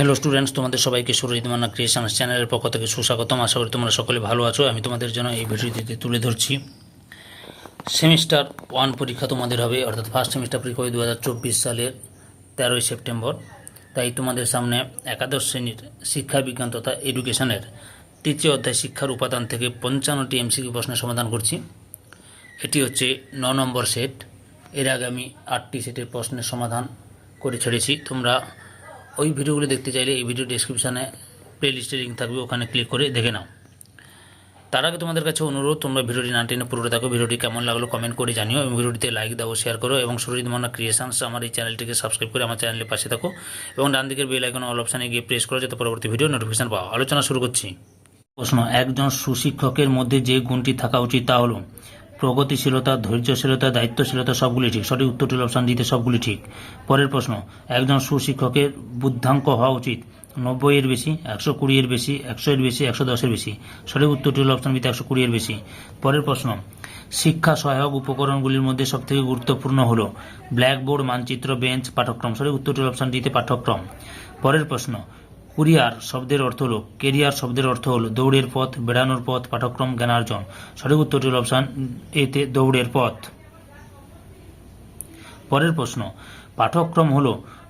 Hello students তোমাদের সবাইকে Surajit Manna creations চ্যানেলের পক্ষ থেকে সুস্বাগতম। আশা করি তোমরা সকলে ভালো আছো। আমি তোমাদের জন্য এই ভিডিওটিতে তুলে ধরছি। সেমিস্টার ওয়ান পরীক্ষা তোমাদের হবে, অর্থাৎ ফার্স্ট সেমিস্টার পরীক্ষা হবে দু হাজার চব্বিশ সালের তেরোই সেপ্টেম্বর। তাই তোমাদের সামনে একাদশ শ্রেণির শিক্ষা বিজ্ঞান তথা এডুকেশনের তৃতীয় অধ্যায় শিক্ষার উপাদান থেকে পঞ্চান্নটি এমসিকিউ প্রশ্নের সমাধান করছি। এটি হচ্ছে ন নম্বর সেট এর আগে আমি আটটি সেটের প্রশ্নের সমাধান করে ছেড়েছি। তোমরা ওই ভিডিওগুলো দেখতে চাইলে এই ভিডিও ডিসক্রিপশানে প্লে লিস্টের লিঙ্ক থাকবে, ওখানে ক্লিক করে দেখে নাও। তার আগে তোমাদের কাছে অনুরোধ, তোমরা ভিডিওটি না টেনে পুরোটা দেখো, ভিডিওটি কেমন লাগল কমেন্ট করে জানিও এবং ভিডিওটিতে লাইক দাও শেয়ার করো এবং সুরজিৎ মান্না ক্রিয়েশনস আমার এই চ্যানেলটিকে সাবস্ক্রাইব করে আমার চ্যানেলের পাশে থাকো এবং ডান দিকের বেল আইকন অল অপশানে গিয়ে প্রেস করো যাতে পরবর্তী ভিডিও নোটিফিকেশন পাও আলোচনা শুরু করছি। প্রশ্ন, একজন সুশিক্ষকের মধ্যে যে গুণটি থাকা উচিত তা হলো প্রগতিশীলতা, ধৈর্যশীলতা, দায়িত্বশীলতা সবগুলি ঠিক। সঠিক উত্তরটি অপশান দিতে সবগুলি ঠিক। পরের প্রশ্ন, একজন সুশিক্ষকের বুদ্ধাঙ্ক হওয়া উচিত। নব্বই এর বেশি, একশো কুড়ি এর বেশি, একশো এর বেশি, একশো দশের বেশি। সঠিক উত্তরটি হল অপশান বিতে একশো কুড়ি এর বেশি। পরের প্রশ্ন, শিক্ষা সহায়ক উপকরণগুলির মধ্যে সবথেকে গুরুত্বপূর্ণ হল ব্ল্যাকবোর্ড, মানচিত্র, বেঞ্চ, পাঠ্যক্রম। সঠিক উত্তরটি হল অপশান ডিতে পাঠ্যক্রম। পরের প্রশ্ন কুরিয়ার শব্দের অর্থ হল, কেরিয়ার শব্দের অর্থ হল দৌড়ের পথ, বেড়ানোর পথ, পাঠক্রম, জ্ঞানার্জন। সঠিক উত্তরটি হল অপশান এতে দৌড়ের পথ। পরের প্রশ্ন পাঠ্যক্রম হল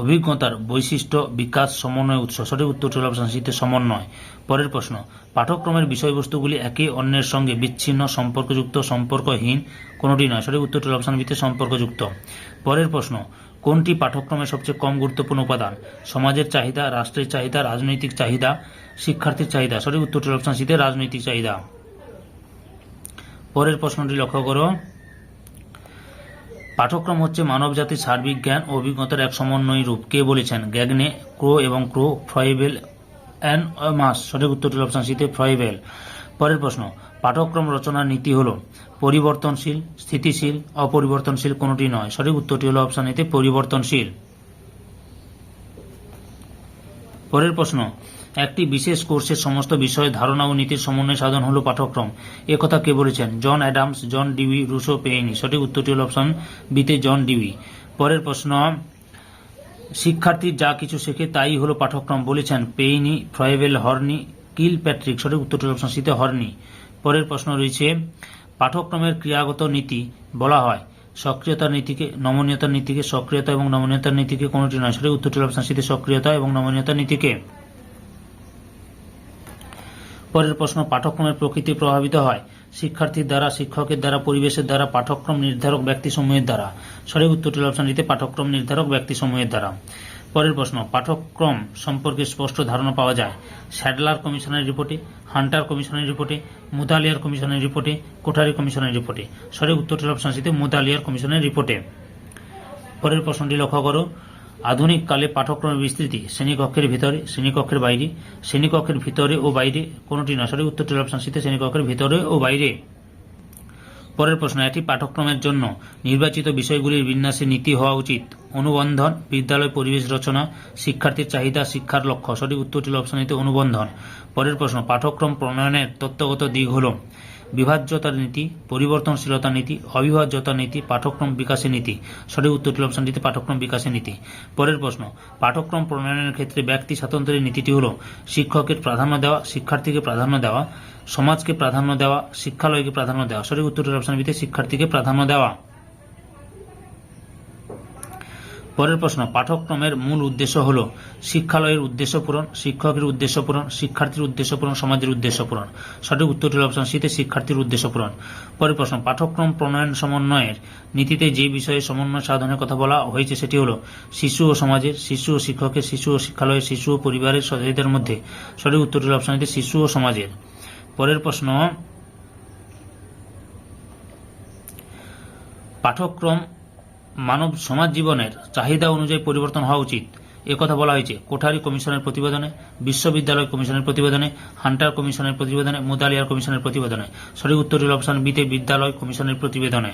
অভিজ্ঞতার বৈশিষ্ট্য বিকাশ সমন্বয় উৎস। সঠিক উত্তরটি হল অপশান সিতে সমন্বয়। পরের প্রশ্ন, পাঠক্রমের বিষয়বস্তুগুলি একে অন্যের সঙ্গে বিচ্ছিন্ন, সম্পর্কযুক্ত, সম্পর্কহীন, কোনোটি নয়। সঠিক উত্তরটি হল অপশান বিতে সম্পর্কযুক্ত। পরের প্রশ্ন কোনটি পাঠ্যক্রমের সবচেয়ে কম গুরুত্বপূর্ণ উপাদান? সমাজের চাহিদা, রাষ্ট্রের চাহিদা, রাজনৈতিক চাহিদা, শিক্ষার্থীর চাহিদা। সঠিক উত্তরটি অপশান সিতে রাজনৈতিক চাহিদা। পরের প্রশ্নটি লক্ষ্য করো। পাঠ্যক্রম হচ্ছে মানব জাতির সার্বিক জ্ঞান ও অভিজ্ঞতার এক সমন্বয় রূপ। কে বলেছেন? গ্যাগনে, ক্রো এবং ক্রো, ফ্রয়েবেল অ্যান্ড মাস। সঠিক উত্তরটি অপশান সিতে ফ্রয়েবেল। পরের প্রশ্ন পাঠ্যক্রম রচনার নীতি হল পরিবর্তনশীল, স্থিতিশীল, অপরিবর্তনশীল কোনোটি নয়। সঠিক উত্তরটি হল অপশান এতে পরিবর্তনশীল। পরের প্রশ্ন, একটি বিশেষ কোর্সের সমস্ত বিষয়ে, ধারণা ও নীতির সমন্বয় সাধন হল পাঠ্যক্রম। একথা কে বলেছেন? John Adams, John Dewey Rousseau Payne. সঠিক উত্তরটি হল অপশন বিতে জন ডিউই পরের প্রশ্ন, শিক্ষার্থীর যা কিছু শেখে তাই হলো পাঠক্রম বলেছেন Payne, Froebel, Horne Kilpatrick সঠিক উত্তরটি অপশন সিতে হর্নি। পরের প্রশ্ন রয়েছে, পাঠ্যক্রমের ক্রিয়াগত নীতি বলা হয়। সক্রিয়তার নীতিকে নমনীয়তার নীতিকে সক্রিয়তা এবং নমনীয়তার নীতিকে কোনোটি নয়। সঠিক উত্তরটি অপশন সিতে সক্রিয়তা এবং নমনীয়তার নীতিকে। পরের প্রশ্ন, পাঠ্যক্রমের প্রকৃতি প্রভাবিত হয়। শিক্ষার্থীর দ্বারা, শিক্ষকের দ্বারা, পরিবেশের দ্বারা, পাঠ্যক্রম নির্ধারক ব্যক্তিসমূহের দ্বারা। সঠিক উত্তরটি অপশন দিতে পাঠ্যক্রম নির্ধারক ব্যক্তিসমূহের দ্বারা। পরের প্রশ্ন, পাঠ্যক্রম সম্পর্কে স্পষ্ট ধারণা পাওয়া যায়। স্যাডলার কমিশনের রিপোর্টে, হান্টার কমিশনের রিপোর্টে, মুদালিয়ার কমিশনের রিপোর্টে, কোঠারি কমিশনের রিপোর্টে। সঠিক উত্তরটি হল অপশন সিতে মুদালিয়ার কমিশনের রিপোর্টে। পরের প্রশ্নটি লক্ষ্য করো। আধুনিক কালে পাঠ্যক্রমের বিস্তৃতি, শ্রেণীকক্ষের ভিতরে, শ্রেণীকক্ষের বাইরে, শ্রেণীকক্ষের ভিতরে ও বাইরে, কোনটি না? সঠিক উত্তরটি অপশন সিতে শ্রেণীকক্ষের ভিতরে ও বাইরে। পরের প্রশ্ন, একটি পাঠ্যক্রমের জন্য নির্বাচিত বিষয়গুলির বিন্যাসে নীতি হওয়া উচিত। অনুবন্ধন, বিদ্যালয় পরিবেশ রচনা, শিক্ষার্থীর চাহিদা, শিক্ষার লক্ষ্য। সঠিক উত্তরটি অপশন অনুবন্ধন। পরের প্রশ্ন, পাঠ্যক্রম প্রণয়নের তত্ত্বগত দিক হল বিভাজ্যতার নীতি, পরিবর্তনশীলতা নীতি, অবিভাজ্যতা নীতি, পাঠ্যক্রম বিকাশের নীতি। সঠিক উত্তরটি হল অপশন দিতে পাঠ্যক্রম বিকাশের নীতি। পরের প্রশ্ন, পাঠ্যক্রম প্রণয়নের ক্ষেত্রে ব্যক্তি স্বাতন্ত্র্যের নীতিটি হল শিক্ষকের প্রাধান্য দেওয়া, শিক্ষার্থীকে প্রাধান্য দেওয়া, সমাজকে প্রাধান্য দেওয়া, শিক্ষালয়কে প্রাধান্য দেওয়া। সঠিক উত্তরটি অপশন বিতে শিক্ষার্থীকে প্রাধান্য দেওয়া। পরের প্রশ্ন, পাঠ্যক্রমের মূল উদ্দেশ্য হল শিক্ষালয়ের উদ্দেশ্য পূরণ, শিক্ষকের উদ্দেশ্য পূরণ, শিক্ষার্থীর উদ্দেশ্য পূরণ, সমাজের উদ্দেশ্য পূরণ। সঠিক উত্তরটি অপশন সিতে শিক্ষার্থীর উদ্দেশ্য পূরণ। পরের প্রশ্ন, পাঠ্যক্রম প্রণয়ন সমন্বয়ের নীতিতে যে বিষয়ে সমন্বয় সাধনের কথা বলা হয়েছে সেটি হল শিশু ও সমাজের, শিশু ও শিক্ষকের, শিশু ও শিক্ষালয়ের, শিশু ও পরিবারের সদস্যদের মধ্যে। সঠিক উত্তরটি অপশন শিশু ও সমাজের। পরের প্রশ্ন, পাঠ্যক্রম মানব সমাজ জীবনের চাহিদা অনুযায়ী পরিবর্তন হওয়া উচিত। কথা বলা হয়েছে কোঠারি কমিশনের প্রতিবেদনে, বিশ্ববিদ্যালয় কমিশনের প্রতিবেদনে, হান্টার কমিশনের প্রতিবেদনে, মুদালিয়ার কমিশনের প্রতিবেদনে। সঠিক উত্তরটি হল অপশন বিতে বিদ্যালয় কমিশনের প্রতিবেদনে।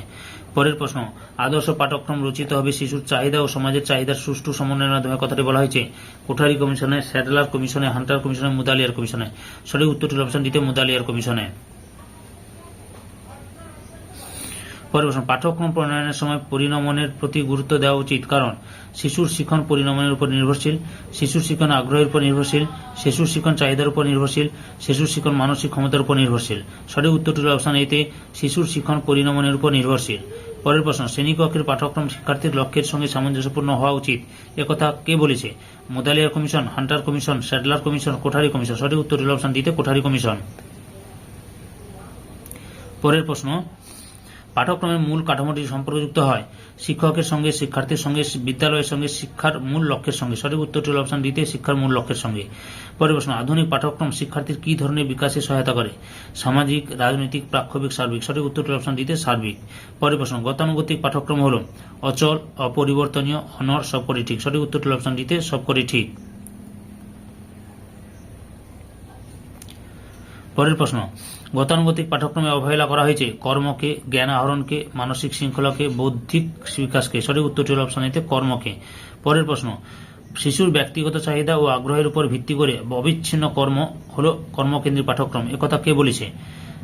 পরের প্রশ্ন, আদর্শ পাঠ্যক্রম রচিত হবে শিশুর চাহিদা ও সমাজের চাহিদার সুষ্ঠু সমন্বয়ের মাধ্যমে কথাটি বলা হয়েছে কোঠারি কমিশনে স্যাটেলার কমিশনে, হান্টার কমিশনে, মুদালিয়ার কমিশনে। সঠিক উত্তরটি অপশন দিতে মুদালিয়ার কমিশনে। পরিবেশন। পাঠ্যক্রম প্রণয়নের সময় পরিণমনের প্রতি গুরুত্ব দেওয়া উচিত, কারণ শিশুর শিক্ষণ পরিণমনের উপর নির্ভরশীল, শিশুর শিক্ষণ আগ্রহের উপর নির্ভরশীল, শিশুর শিক্ষণ চাহিদার উপর নির্ভরশীল, শিশুর শিক্ষণ মানসিক ক্ষমতার উপর নির্ভরশীল। সঠিক উত্তরটি অপশন এতে শিশুর শিক্ষণ পরিণমনের উপর নির্ভরশীল। পরের প্রশ্ন শ্রেণীকক্ষের পাঠ্যক্রম শিক্ষার্থীর লক্ষ্যের সঙ্গে সামঞ্জস্যপূর্ণ হওয়া উচিত। একথা কে বলেছে? Mudaliar commission, Hunter commission, Sadler commission, Kothari commission. সঠিক উত্তরটি অপশন দিতে কোঠারি কমিশন। পরের প্রশ্ন পাঠ্যক্রমের মূল কাঠামোটি সম্পর্কযুক্ত হয়। শিক্ষকের সঙ্গে, শিক্ষার্থীর সঙ্গে, বিদ্যালয়ের সঙ্গে, শিক্ষার মূল লক্ষ্যের সঙ্গে। সঠিক উত্তরটি হল অপশন দিতে শিক্ষার মূল লক্ষ্যের সঙ্গে। পরের প্রশ্ন আধুনিক পাঠ্যক্রম শিক্ষার্থীর কী ধরনের বিকাশে সহায়তা করে? সামাজিক, রাজনৈতিক প্রাক্ষবিক সার্বিক। সঠিক উত্তরটি অপশন দিতে সার্বিক। পরের প্রশ্ন গতানুগতিক পাঠ্যক্রম হল অচল, অপরিবর্তনীয় অনর সবকটি ঠিক সঠিক উত্তরটি অপশন দিতে সবকটি ঠিক পরের প্রশ্ন। গতানুগতিক পাঠ্যক্রমে অবহেলা করা হয়েছে। কর্মকে, জ্ঞান আহরণকে, মানসিক শৃঙ্খলাকে, বৌদ্ধিক বিকাশকে। সঠিক উত্তরটি হল অপশন এতে কর্মকে। পরের প্রশ্ন, শিশুর ব্যক্তিগত চাহিদা ও আগ্রহের উপর ভিত্তি করে অবিচ্ছিন্ন কর্ম হল কর্মকেন্দ্রিক পাঠ্যক্রম একথা কে বলেছে?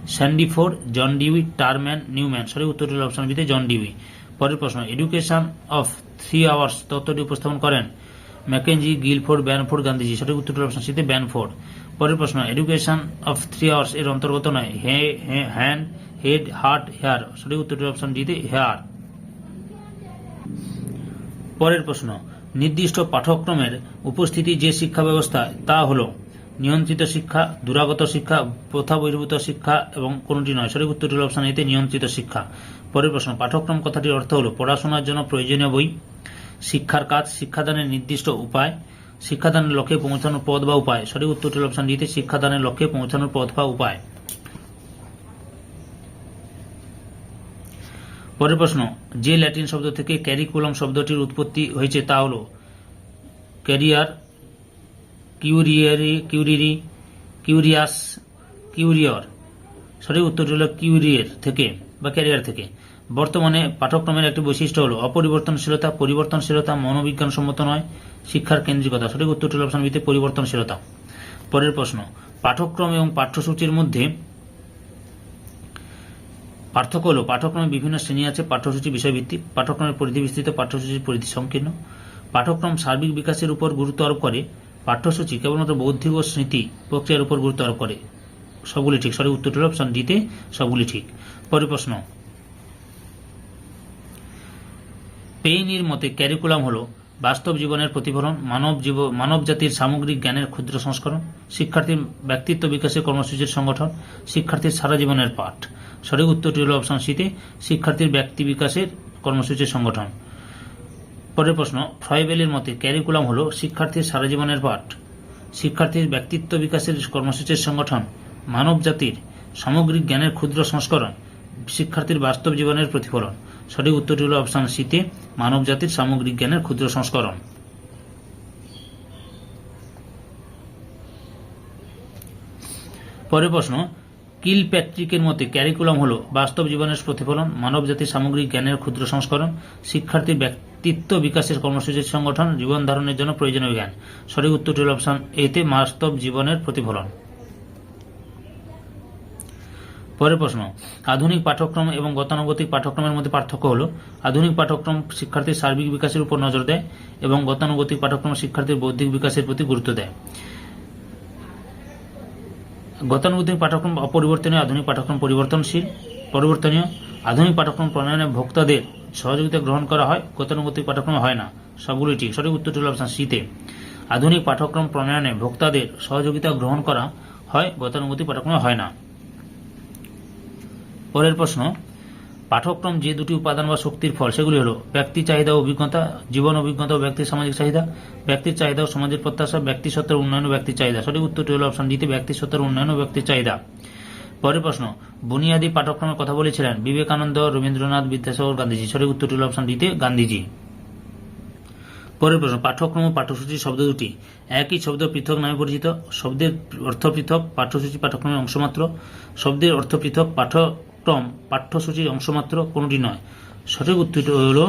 Sandiford, John Dewey, Terman, Newman. সঠিক উত্তরটি হল অপশন বিতে জন ডিউই। পরের প্রশ্ন, এডুকেশন অফ থ্রি আওয়ার্স তত্ত্বটি উপস্থাপন করেন ম্যাকেনজি, গিলফোর্ড, ব্যানফোর্ড, গান্ধীজি। সঠিক উত্তরটি অপশন সিতে ব্যানফোর্ড। পরের প্রশ্ন এডুকেশন অফ থ্রি আওয়ার্স এর অন্তর্গত নয়। হে হ্যান্ড হেড হার্ট হেয়ার সঠিক উত্তরটি অপশন ডিতে হেয়ার পরের প্রশ্ন, নির্দিষ্ট পাঠ্যক্রমের উপস্থিতি যে শিক্ষা ব্যবস্থা, তা হল নিয়ন্ত্রিত শিক্ষা, দুরাগত শিক্ষা, প্রথা বহির্ভূত শিক্ষা এবং কোনটি নয়। সঠিক উত্তরটি অপশন এতে নিয়ন্ত্রিত শিক্ষা। পরের প্রশ্ন পাঠ্যক্রম কথাটির অর্থ হল পড়াশোনার জন্য প্রয়োজনীয় বই, শিক্ষার কাজ, শিক্ষাদানের নির্দিষ্ট উপায় শিক্ষাদানের লক্ষ্যে পৌঁছানোর পথ বা উপায়। সঠিক উত্তরটি অপশন ডিতে শিক্ষাদানের লক্ষ্যে পৌঁছানোর পথ বা উপায়। পরের প্রশ্ন, যে ল্যাটিন শব্দ থেকে ক্যারিকুলাম শব্দটির উৎপত্তি হয়েছে তা হল ক্যারিয়ার কিউরিয়ারি কিউরিরি কিউরিয়াস কিউরিয়র সঠিক উত্তরটি হল কিউরিয়ের থেকে। বা ক্যারিয়ার থেকে। বর্তমানে পাঠ্যক্রমের একটি বৈশিষ্ট্য হল অপরিবর্তনশীলতা, পরিবর্তনশীলতা মনোবিজ্ঞান সম্মত নয়, শিক্ষার কেন্দ্রিকতা। সঠিক উত্তরটি অপশন বিতে পরিবর্তনশীলতা। পরের প্রশ্ন, পাঠ্যক্রম এবং পাঠ্যসূচির মধ্যে পার্থক্য হল পাঠ্যক্রমে বিভিন্ন শ্রেণি আছে, পাঠ্যসূচি বিষয়ভিত্তিক, পাঠ্যক্রমের পরিধি বিস্তৃত, পাঠ্যসূচির পরিধি সংকীর্ণ। পাঠ্যক্রম সার্বিক বিকাশের উপর গুরুত্ব আরোপ করে, পাঠ্যসূচি কেবলমাত্র বৌদ্ধিক ও স্মৃতি প্রক্রিয়ার উপর গুরুত্ব আরোপ করে। সবগুলি ঠিক সরি উত্তরটি অপশন ডিতে সবগুলি ঠিক। পরের প্রশ্ন। পেইনির মতে ক্যারিকুলাম হল বাস্তব জীবনের প্রতিফলন, মানব জীব, মানব জাতির সামগ্রিক জ্ঞানের ক্ষুদ্র সংস্করণ, শিক্ষার্থীর ব্যক্তিত্ব বিকাশের কর্মসূচির সংগঠন, শিক্ষার্থীর সারা জীবনের পাঠ। সঠিক উত্তরটি হল অপশন সিতে শিক্ষার্থীর ব্যক্তি বিকাশের কর্মসূচির সংগঠন। পরের প্রশ্ন, ফ্রয়বেলের মতে ক্যারিকুলাম হল শিক্ষার্থীর সারা জীবনের পাঠ, শিক্ষার্থীর ব্যক্তিত্ব বিকাশের কর্মসূচির সংগঠন। মানব জাতির সামগ্রিক জ্ঞানের ক্ষুদ্র সংস্করণ শিক্ষার্থীর বাস্তব জীবনের প্রতিফলন। সঠিক উত্তরটি হল অপশন সিতে মানব জাতির সামগ্রিক জ্ঞানের ক্ষুদ্র সংস্করণ। পরের প্রশ্ন, কিল প্যাট্রিকের মতে ক্যারিকুলাম হল বাস্তব জীবনের প্রতিফলন মানব জাতির সামগ্রিক জ্ঞানের ক্ষুদ্র সংস্করণ, শিক্ষার্থীর ব্যক্তিত্ব বিকাশের কর্মসূচির সংগঠন, জীবন ধারণের জন্য প্রয়োজনীয় জ্ঞান। সঠিক উত্তরটি হল অপশন এতে বাস্তব জীবনের প্রতিফলন। পরের প্রশ্ন, আধুনিক পাঠ্যক্রম এবং গতানুগতিক পাঠ্যক্রমের মধ্যে পার্থক্য হল, আধুনিক পাঠ্যক্রম শিক্ষার্থীর সার্বিক বিকাশের উপর নজর দেয় এবং গতানুগতিক পাঠ্যক্রম শিক্ষার্থীর বৌদ্ধিক বিকাশের প্রতি গুরুত্ব দেয়। গতানুগতিক পাঠ্যক্রম অপরিবর্তনীয়, আধুনিক পাঠ্যক্রম পরিবর্তনশীল, পরিবর্তনীয়, আধুনিক পাঠ্যক্রম প্রণয়নে ভোক্তাদের সহযোগিতা গ্রহণ করা হয়, গতানুগতিক পাঠ্যক্রম হয় না। সবগুলি ঠিক। সঠিক উত্তরটি হল অপশন সিতে আধুনিক পাঠ্যক্রম প্রণয়নে ভোক্তাদের সহযোগিতা গ্রহণ করা হয়, গতানুগতিক পাঠ্যক্রমে হয় না। পরের প্রশ্ন পাঠক্রম যে দুটি উপাদান বা শক্তির ফল, সেগুলি হল ব্যক্তি চাহিদা অভিজ্ঞতা, জীবন অভিজ্ঞতা ও ব্যক্তির সামাজিক চাহিদা ব্যক্তির চাহিদা ও সমাজের প্রত্যাশা, ব্যক্তি সত্তার উন্নয়ন ও ব্যক্তির চাহিদা। সঠিক উত্তরটি হল অপশন ডিতে ব্যক্তি সত্তার উন্নয়ন ও ব্যক্তির চাহিদা। পরের প্রশ্ন, বুনিয়াদী পাঠ্যক্রমের কথা বলেছিলেন বিবেকানন্দ, রবীন্দ্রনাথ, বিদ্যাসাগর গান্ধীজি। সঠিক উত্তরটি হল অপশন ডিতে গান্ধীজি। পরের প্রশ্ন, পাঠ্যক্রম ও পাঠ্যসূচি শব্দ দুটি। একই শব্দ পৃথক নামে পরিচিত, শব্দের অর্থ পৃথক, পাঠ্যসূচি পাঠ্যক্রমের অংশমাত্র, শব্দের অর্থ পৃথক পাঠ্যক্রম পাঠ্যসূচির অংশমাত্র কোনটি নয়। সঠিক উত্তরটি হল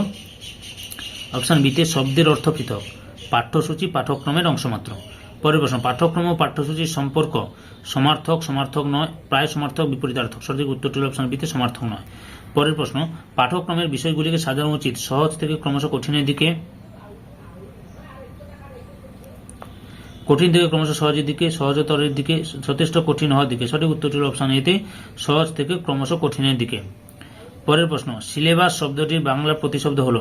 অপশান বিতে শব্দের অর্থ পৃথক। পাঠ্যসূচি পাঠ্যক্রমের অংশমাত্র। পরের প্রশ্ন, পাঠ্যক্রম ও পাঠ্যসূচির সম্পর্ক সমার্থক সমার্থক নয়, প্রায় সমার্থক, বিপরীতার্থক। সঠিক উত্তরটি হল অপশান বিতে সমার্থক নয়। পরের প্রশ্ন, পাঠ্যক্রমের বিষয়গুলিকে সাজানো উচিত। সহজ থেকে ক্রমশ কঠিনের দিকে কঠিন থেকে ক্রমশ সহজের দিকে, সহজতরের দিকে, যথেষ্ট কঠিন হওয়ার দিকে। সঠিক উত্তরটি হল অপশন এতে সহজ থেকে ক্রমশ কঠিনের দিকে। পরের প্রশ্ন সিলেবাস শব্দটির বাংলা প্রতিশব্দ হল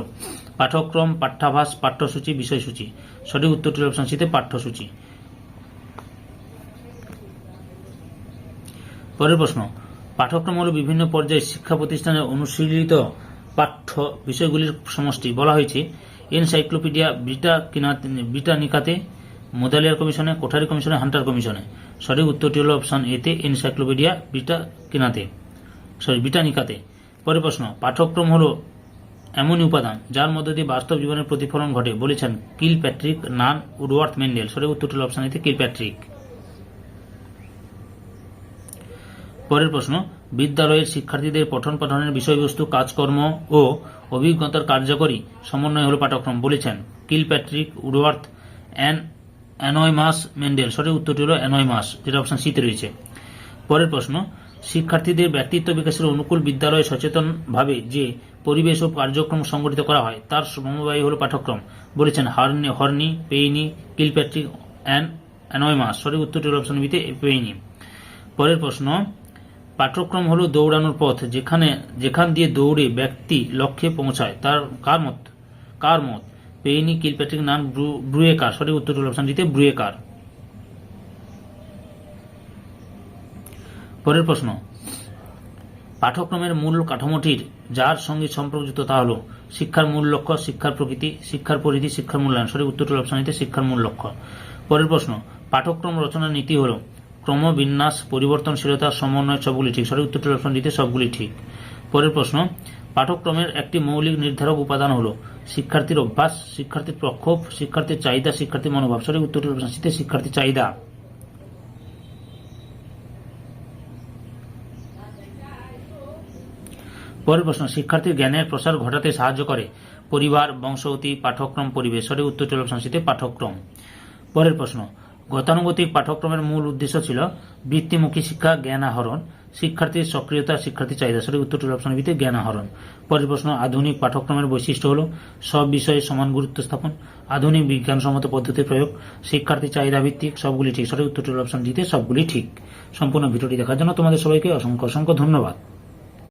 পাঠ্যক্রম, পাঠ্যাভাস, পাঠ্যসূচি, বিষয়সূচি। সঠিক উত্তরটি অপশন সিতে পাঠ্যসূচি। পরের প্রশ্ন, পাঠ্যক্রম হল বিভিন্ন পর্যায়ে শিক্ষা প্রতিষ্ঠানে অনুশীলিত পাঠ্য বিষয়গুলির সমষ্টি। বলা হয়েছে, এনসাইক্লোপিডিয়া ব্রিটা ব্রিটানিকাতে মোদালিয়ার কমিশনে, কোঠারি কমিশনে, হান্টার কমিশনে। সঠিক উত্তরটি হল অপশন এতে এনসাইক্লোপিডিয়া ব্রিটা কিনাতে। সরি ব্রিটানিকাতে পরের প্রশ্ন, পাঠ্যক্রম হল এমনই উপাদান যার মধ্য দিয়ে বাস্তব জীবনের প্রতিফলন ঘটে। বলেছেন Kilpatrick Nunn Woodworth Mendel. সঠিক উত্তরটি হল অপশন এতে কিল প্যাট্রিক পরের প্রশ্ন, বিদ্যালয়ের শিক্ষার্থীদের পঠন পাঠনের বিষয়বস্তু, কাজকর্ম ও অভিজ্ঞতার কার্যকরী সমন্বয় হল পাঠ্যক্রম। বলেছেন Kilpatrick Woodworth an anonymous Mendel, সঠিক উত্তরটি হল অ্যানয়মাস যেটা অপশন সিতে রয়েছে। পরের প্রশ্ন, শিক্ষার্থীদের ব্যক্তিত্ব বিকাশের অনুকূল বিদ্যালয়ে সচেতনভাবে যে পরিবেশ ও কার্যক্রম সংগঠিত করা হয়, তার সমবায়ী হল পাঠ্যক্রম। বলেছেন Harney, Horney, Payne, Kilpatrick and anonymous সঠিক উত্তরটি হল অপশন বিতে পেইনি। পরের প্রশ্ন, পাঠ্যক্রম হলো দৌড়ানোর পথ, যেখানে, যেখান দিয়ে দৌড়ে ব্যক্তি লক্ষ্যে পৌঁছায়, তার কার মত? কার মত? পেইনি, কিলপ্যাট্রিক ব্রু- ব্রুয়েকার সঠিক উত্তর হল অপশন দিতে ব্রুয়েকার পরের প্রশ্ন। পাঠ্যক্রমের মূল কাঠামোটির যার সঙ্গে সম্পর্কযুক্ত তা হল শিক্ষার মূল লক্ষ্য, শিক্ষার প্রকৃতি, শিক্ষার পরিধি, শিক্ষার মূল্যায়ন। সঠিক উত্তরটি হল অপশন নিতে শিক্ষার মূল লক্ষ্য। পরের প্রশ্ন। পাঠ্যক্রম রচনার নীতি হল ক্রমবিন্যাস, পরিবর্তনশীলতা, সমন্বয় সবগুলি ঠিক। সঠিক উত্তরটি অপশন দিতে সবগুলি ঠিক। পরের প্রশ্ন। পাঠ্যক্রমের একটি মৌলিক নির্ধারক উপাদান হল শিক্ষার্থীর অভ্যাস, শিক্ষার্থীর প্রক্ষোভ, শিক্ষার্থীর চাহিদা, শিক্ষার্থীর মনোভাব। সঠিক উত্তরটি অপশন সিতে চাহিদা। পরের প্রশ্ন, শিক্ষার্থীর জ্ঞানের প্রসার ঘটাতে সাহায্য করে। পরিবার, বংশগতি, পাঠ্যক্রম, পরিবেশ। সঠিক উত্তর অপশন সিতে পাঠ্যক্রম। পরের প্রশ্ন, গতানুগতিক পাঠ্যক্রমের মূল উদ্দেশ্য ছিল বৃত্তিমুখী শিক্ষা জ্ঞান আহরণ শিক্ষার্থীর সক্রিয়তা, শিক্ষার্থী চাহিদা, সঠিক উত্তর হল অপশন বিতে জ্ঞান আহরণ। পরের প্রশ্ন, আধুনিক পাঠ্যক্রমের বৈশিষ্ট্য হল, সব বিষয়ে সমান গুরুত্ব স্থাপন। আধুনিক বিজ্ঞানসম্মত পদ্ধতি প্রয়োগ, শিক্ষার্থী চাহিদা ভিত্তিক, সবগুলি ঠিক। সঠিক উত্তরটি অপশন দিতে সবগুলি ঠিক। সম্পূর্ণ ভিডিওটি দেখার জন্য তোমাদের সবাইকে অসংখ্য অসংখ্য ধন্যবাদ।